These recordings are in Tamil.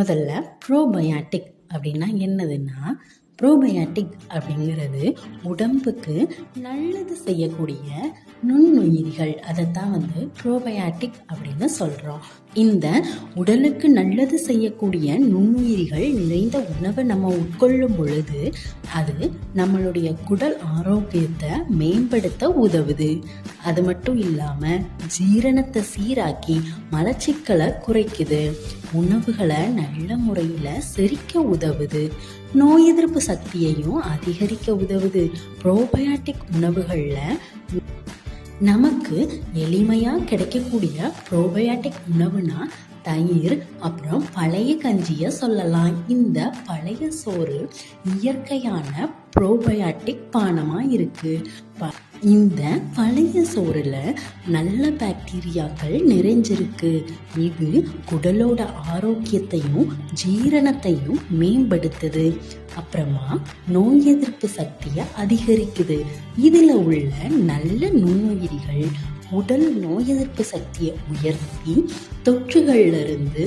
முதல்ல ப்ரோபயாட்டிக் அப்படின்னா என்னதுன்னா ப்ரோபயாட்டிக் அப்படிங்கிறது உடம்புக்கு நல்லது செய்யக்கூடிய நுண்ணுயிரிகள். அதைத்தான் வந்து ப்ரோபயாட்டிக் அப்படின்னு சொல்கிறோம் இந்த உடலுக்கு நல்லது செய்யக்கூடிய நுண்ணுயிரிகள் நிறைந்த உணவை நம்ம உட்கொள்ளும் பொழுது அது நம்மளுடைய குடல் ஆரோக்கியத்தை மேம்படுத்த உதவுது. அது மட்டும் இல்லாமல் ஜீரணத்தை சீராக்கி மலச்சிக்கலை குறைக்குது. உணவுகளை நல்ல முறையில் செரிக்க உதவுது. நோய் எதிர்ப்பு சக்தியையும் அதிகரிக்க உதவுது. ப்ரோபயாட்டிக் உணவுகளில் நமக்கு எளிமையாக கிடைக்கக்கூடிய ப்ரோபயாட்டிக் உணவுனா தயிர் அப்புறம் பழைய கஞ்சியை சொல்லலாம். இந்த பழைய சோறு இயற்கையான ப்ரோபயாட்டிக் பானமாக இருக்குது இந்த பழைய சோறில் நல்ல பாக்டீரியாக்கள் நிறைஞ்சிருக்கு. இது குடலோட ஆரோக்கியத்தையும் ஜீரணத்தையும் மேம்படுத்துது. அப்புறமா நோய் எதிர்ப்பு சக்தியை அதிகரிக்குது. இதில் உள்ள நல்ல நுண்ணுயிரிகள் உடல் நோய் எதிர்ப்பு சக்தியை உயர்த்தி தொற்றுகள்லேருந்து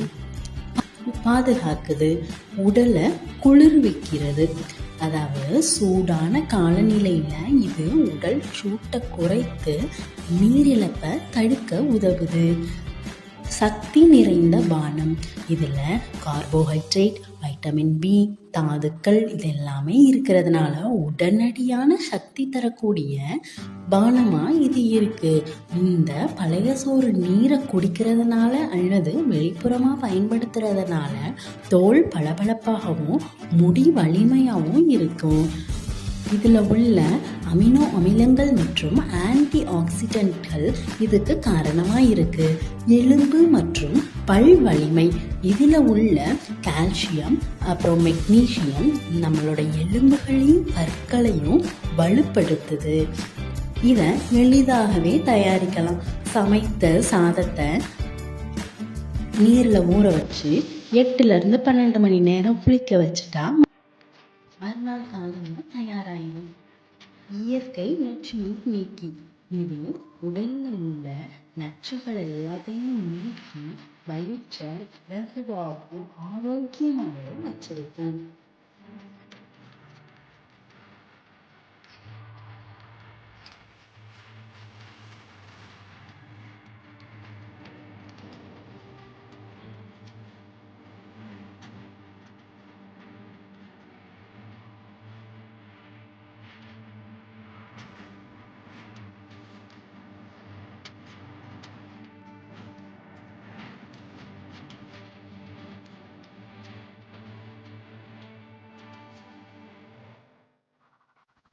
பாதுகாக்குது உடலை குளிர்விக்கிறது. அதாவது சூடான காலநிலையில் இது உடல் சூட்டை குறைத்து நீரிழப்பை தடுக்க உதவுது. சக்தி நிறைந்த பானம் இதில் கார்போஹைட்ரேட் வைட்டமின் பி தாதுக்கள் இது எல்லாமே இருக்கிறதுனால உடனடியான சக்தி தரக்கூடிய பானமாக இது இருக்குது இந்த பழைய சோறு நீரை குடிக்கிறதுனால அல்லது வெளிப்புறமாக பயன்படுத்துறதுனால தோல் பளபளப்பாகவும் முடி வலிமையாகவும் இருக்கும். இதில் உள்ள அமினோ அமிலங்கள் மற்றும் ஆன்டி ஆக்சிடென்ட்கள் இதுக்கு காரணமாக இருக்கு. எலும்பு மற்றும் பல் வலிமை. இதில் உள்ள கால்சியம் அப்புறம் மெக்னீசியம் நம்மளோட எலும்புகளையும் பற்களையும் வலுப்படுத்துது. இதை எளிதாகவே தயாரிக்கலாம். சமைத்த சாதத்தை நீரில் ஊற வச்சு எட்டுலேருந்து பன்னெண்டு மணி நேரம் புளிக்க வச்சுட்டா மறுநாள் காலையில் தயாராகிடும் இயற்கை நச்சு நீக்கி இது உடலில் உள்ள நச்சுகள் எல்லாத்தையும் நீக்கி வயிற்றை இலகுவாகவும் ஆரோக்கியமாகவும் வச்சிருக்கும்.